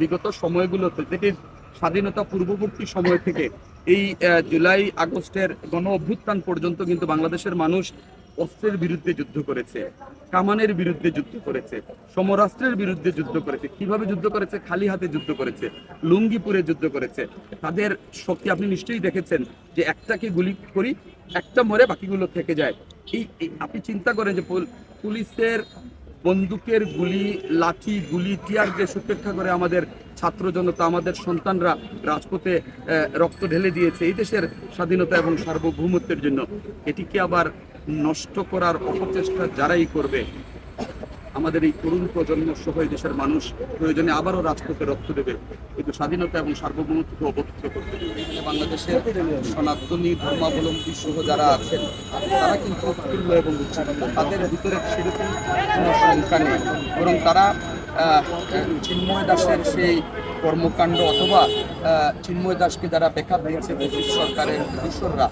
বিগত সময়গুলোতে যেটি স্বাধীনতা পূর্ববর্তী সময় থেকে এই জুলাই আগস্টের গণ অভ্যুত্থান পর্যন্ত কিন্তু বাংলাদেশের মানুষ অস্ত্রের বিরুদ্ধে যুদ্ধ করেছে, কামানের বিরুদ্ধে যুদ্ধ করেছে, সমরাষ্ট্রের বিরুদ্ধে যুদ্ধ করেছে, কীভাবে যুদ্ধ করেছে? খালি হাতে যুদ্ধ করেছে, লুঙ্গিপুরে যুদ্ধ করেছে। তাদের শক্তি আপনি নিশ্চয়ই দেখেছেন যে একটাকে গুলি করি, একটা মরে বাকিগুলো থেকে যায়। এই আপনি চিন্তা করেন যে পুলিশের বন্দুকের গুলি, লাঠি, গুলি, টিয়ার গ্যাস উপেক্ষা করে আমাদের ছাত্র জনতা, আমাদের সন্তানরা রাজপথে রক্ত ঢেলে দিয়েছে এই দেশের স্বাধীনতা এবং সার্বভৌমত্বের জন্য। এটিকে আবার নষ্ট করার অপচেষ্টা যারাই করবে আমাদের এই তরুণ প্রজন্ম সহ এই দেশের মানুষ প্রয়োজনে আবারও রাজপথে রক্ত দেবে। কিন্তু স্বাধীনতা এবং সার্বভৌমত্বকে অবক্ষিত করতে দেবে বাংলাদেশের সনাতনী ধর্মাবলম্বী সহ যারা আছেন, তারা কিন্তু উৎফুল্ল এবং উৎসাহিত তাদের ভিতরে সেরকম কোনো সংখ্যা নেই। বরং তারা চিন্ময় দাসের সেই কর্মকাণ্ড অথবা আহ, চিন্ময় দাসকে যারা ব্যাখ্যা দিয়েছে ব্রিটিশ সরকারের দূষররা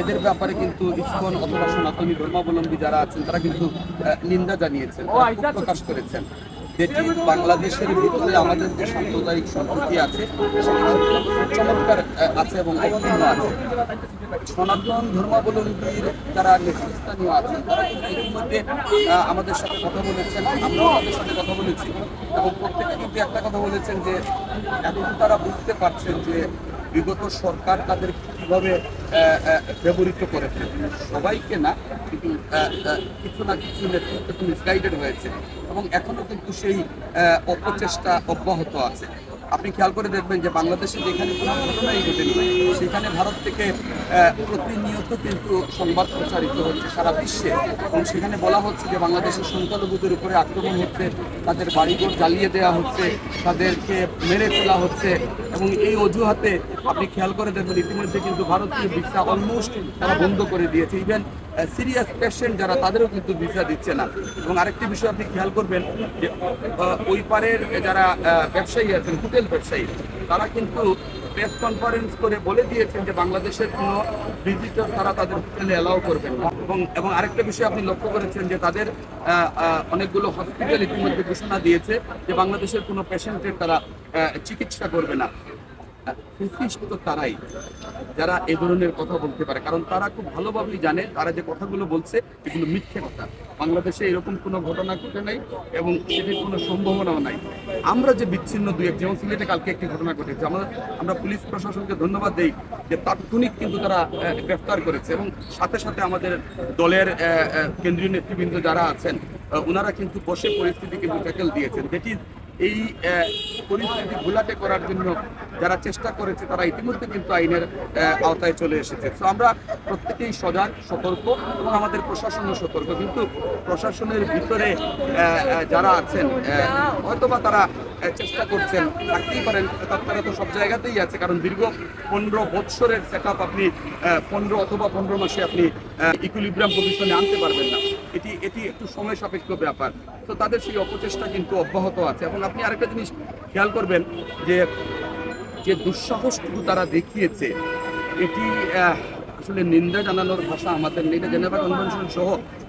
এদের ব্যাপারে কিন্তু ইসকন অথবা সনাতনী ধর্মাবলম্বী যারা আছেন তারা কিন্তু নিন্দা জানিয়েছেন প্রকাশ করেছেন। যেটি বাংলাদেশের ভিতরে আমাদের যে সাম্প্রদায়িক সম্প্রীতি আছে, চমৎকার আছে এবং অক্ষুণ্ণ আছে। সনাতন ধর্মাবলম্বীর যারা নেতৃস্থানীয় আছেন, তারা কিন্তু ইতিমধ্যে আমাদের সাথে কথা বলেছেন, আমরাও আমাদের সাথে কথা বলেছি। এবং প্রত্যেকে কিন্তু একটা কথা বলেছেন যে এখন তারা বুঝতে পারছেন যে, বিগত সরকার তাদের কীভাবে ব্যবহৃত করেছেন সবাইকে না, কিন্তু কিছু না কিছু নেতৃত্ব মিসগাইডেড হয়েছে। এবং এখনও কিন্তু সেই অপচেষ্টা অব্যাহত আছে। আপনি খেয়াল করে দেখবেন যে বাংলাদেশে যেখানে ঘটনাই ঘটেনি, সেখানে ভারত থেকে প্রতিনিয়ত কিন্তু সংবাদ প্রচারিত হচ্ছে সারা বিশ্বে। এবং সেখানে বলা হচ্ছে যে বাংলাদেশের সংখ্যালঘুদের উপরে আক্রমণ হচ্ছে, তাদের বাড়িঘর জ্বালিয়ে দেওয়া হচ্ছে, তাদেরকে মেরে ফেলা হচ্ছে। এবং এই অজুহাতে আপনি খেয়াল করে দেখবেন, ইতিমধ্যে কিন্তু ভারতীয় ভিসা অলমোস্ট তারা বন্ধ করে দিয়েছে। ইভেন সিরিয়াস পেশেন্ট যারা, তাদেরও কিন্তু ভিসা দিচ্ছে না। এবং আরেকটি বিষয় আপনি খেয়াল করবেন যে ওই পারের যারা ব্যবসায়ী আছেন, হোটেল ব্যবসায়ী, তারা কিন্তু প্রেস কনফারেন্স করে বলে দিয়েছেন যে, বাংলাদেশের কোনো ভিজিটর তারা তাদের হোটেলে অ্যালাউ করবেন এবং এবং আরেকটা বিষয় আপনি লক্ষ্য করেছেন যে, তাদের অনেকগুলো হসপিটাল ইতিমধ্যে ঘোষণা দিয়েছে যে, বাংলাদেশের কোনো পেশেন্টের তারা চিকিৎসা করবে না। ফেসিস্ট তারাই, যারা এ ধরনের কথা বলতে পারে। কারণ তারা খুব ভালোভাবেই জানে, তারা যে কথাগুলো বলছে, এগুলো মিথ্যে কথা। বাংলাদেশে এরকম কোনো ঘটনা ঘটে নাই এবং সেটির কোনো সম্ভাবনাও নাই। আমরা যে বিচ্ছিন্ন দুই এক, যেমন সিলেটে কালকে একটি ঘটনা ঘটেছে, আমরা আমরা পুলিশ প্রশাসনকে ধন্যবাদ দিই যে তাৎক্ষণিক কিন্তু তারা গ্রেফতার করেছে এবং সাথে সাথে আমাদের দলের কেন্দ্রীয় নেতৃবৃন্দ যারা আছেন ওনারা কিন্তু বসে পরিস্থিতি কিন্তু ট্যাকেল দিয়েছেন। যেটি এই পরিস্থিতি ঘোলাটে করার জন্য যারা চেষ্টা করেছে তারা ইতিমধ্যে কিন্তু আইনের আওতায় চলে এসেছে। তো আমরা প্রত্যেকেই সজাগ, সতর্ক এবং আমাদের প্রশাসনও সতর্ক। কিন্তু প্রশাসনের ভিতরে যারা আছেন হয়তোবা তারা চেষ্টা করছেন, থাকতেই পারেন তারা তো সব জায়গাতেই আছে। কারণ দীর্ঘ পনেরো বৎসরের সেট আপনি পনেরো অথবা পনেরো মাসে আপনি ইকুইলিব্রাম পজিশনে আনতে পারবেন না। এটি এটি একটু সময় সাপেক্ষ ব্যাপার। তো তাদের সেই অপচেষ্টা কিন্তু অব্যাহত আছে। এবং আপনি আরেকটা জিনিস খেয়াল করবেন যে যে দুঃসাহস দুঃসাহসটুকু তারা দেখিয়েছে, এটি আসলে নিন্দা জানানোর ভাষা আমাদের নেই। জেনেভা কনভেনশন সহ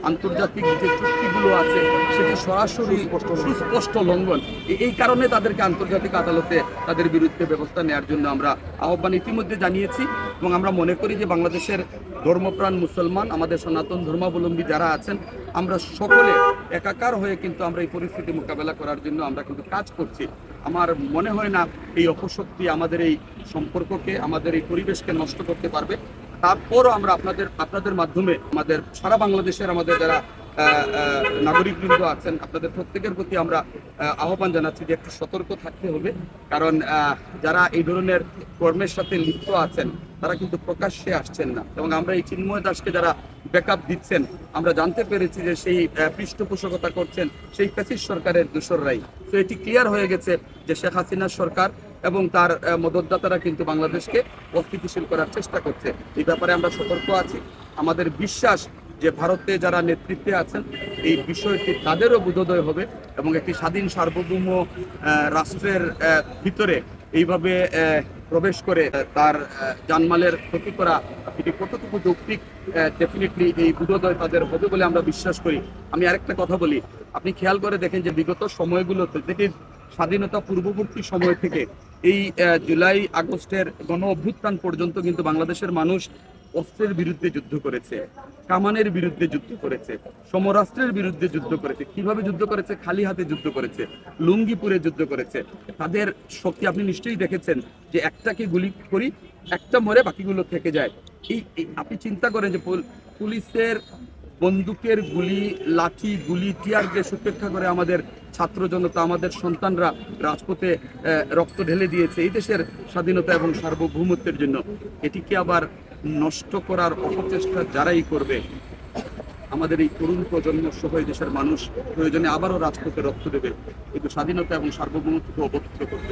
আন্তর্জাতিক যে চুক্তিগুলো আছে, সেটি সরাসরি সুস্পষ্ট লঙ্ঘন। এই কারণে তাদেরকে আন্তর্জাতিক আদালতে তাদের বিরুদ্ধে ব্যবস্থা নেওয়ার জন্য আমরা আহ্বান ইতিমধ্যে জানিয়েছি এবং আমরা মনে করি যে বাংলাদেশের ধর্মপ্রাণ মুসলমান, আমাদের সনাতন ধর্মাবলম্বী যারা আছেন, আমরা সকলে একাকার হয়ে কিন্তু আমরা এই পরিস্থিতি মোকাবেলা করার জন্য আমরা কিন্তু কাজ করছি। আমার মনে হয় না এই অপশক্তি আমাদের এই সম্পর্ককে, আমাদের এই পরিবেশকে নষ্ট করতে পারবে। তারপরও আমরা আপনাদের আপনাদের মাধ্যমে আমাদের সারা বাংলাদেশের আমাদের যারা নাগরিকবৃন্দ আছেন, আপনাদের প্রত্যেকের প্রতি আমরা আহ্বান জানাচ্ছি যে একটু সতর্ক থাকতে হবে। কারণ যারা এই ধরনের কর্মের সাথে লিপ্ত আছেন, তারা কিন্তু প্রকাশ্যে আসছেন না। এবং আমরা এই চিন্ময় দাসকে যারা ব্যাকআপ দিচ্ছেন, আমরা জানতে পেরেছি যে সেই পৃষ্ঠপোষকতা করছেন সেই প্যাসিস সরকারের দোসররাই। তো এটি ক্লিয়ার হয়ে গেছে যে শেখ হাসিনার সরকার এবং তার মদতদাতারা কিন্তু বাংলাদেশকে অস্থিতিশীল করার চেষ্টা করছে। এই ব্যাপারে আমরা সতর্ক আছি। আমাদের বিশ্বাস যে ভারতে যারা নেতৃত্বে আছেন, এই বিষয়টি তাদেরও বোধোদয় হবে এবং একটি স্বাধীন সার্বভৌম রাষ্ট্রের ভিতরে এইভাবে প্রবেশ করে তার জানমালের ক্ষতি করা, এটি কতটুকু যৌক্তিক ডেফিনেটলি এই বোধোদয় তাদের হবে বলে আমরা বিশ্বাস করি। আমি আরেকটা কথা বলি, আপনি খেয়াল করে দেখেন যে বিগত সময়গুলোতে যেটি স্বাধীনতা পূর্ববর্তী সময় থেকে এই জুলাই আগস্টের গণ অভ্যুত্থান পর্যন্ত কিন্তু বাংলাদেশের মানুষ অস্ত্রের বিরুদ্ধে যুদ্ধ করেছে, কামানের বিরুদ্ধে যুদ্ধ করেছে, সমরাষ্ট্রের বিরুদ্ধে যুদ্ধ করেছে, কীভাবে যুদ্ধ করেছে? খালি হাতে যুদ্ধ করেছে, লুঙ্গিপুরে যুদ্ধ করেছে। তাদের শক্তি আপনি নিশ্চয়ই দেখেছেন যে একটাকে গুলি করি, একটা মরে বাকিগুলো থেকে যায়। এই আপনি চিন্তা করেন যে পুলিশের বন্দুকের গুলি, লাঠি, গুলি, টিয়ার গ্যাস উপেক্ষা করে আমাদের ছাত্র জনতা, আমাদের সন্তানরা রাজপথে রক্ত ঢেলে দিয়েছে এই দেশের স্বাধীনতা এবং সার্বভৌমত্বের জন্য। এটিকে আবার নষ্ট করার অপচেষ্টা যারাই করবে, আমাদের এই তরুণ প্রজন্ম সহ দেশের মানুষ প্রয়োজনে আবারও রাষ্ট্রকে রক্ত দেবে, কিন্তু স্বাধীনতা এবং সার্বভৌমত্বকে অবক্ষিত করতে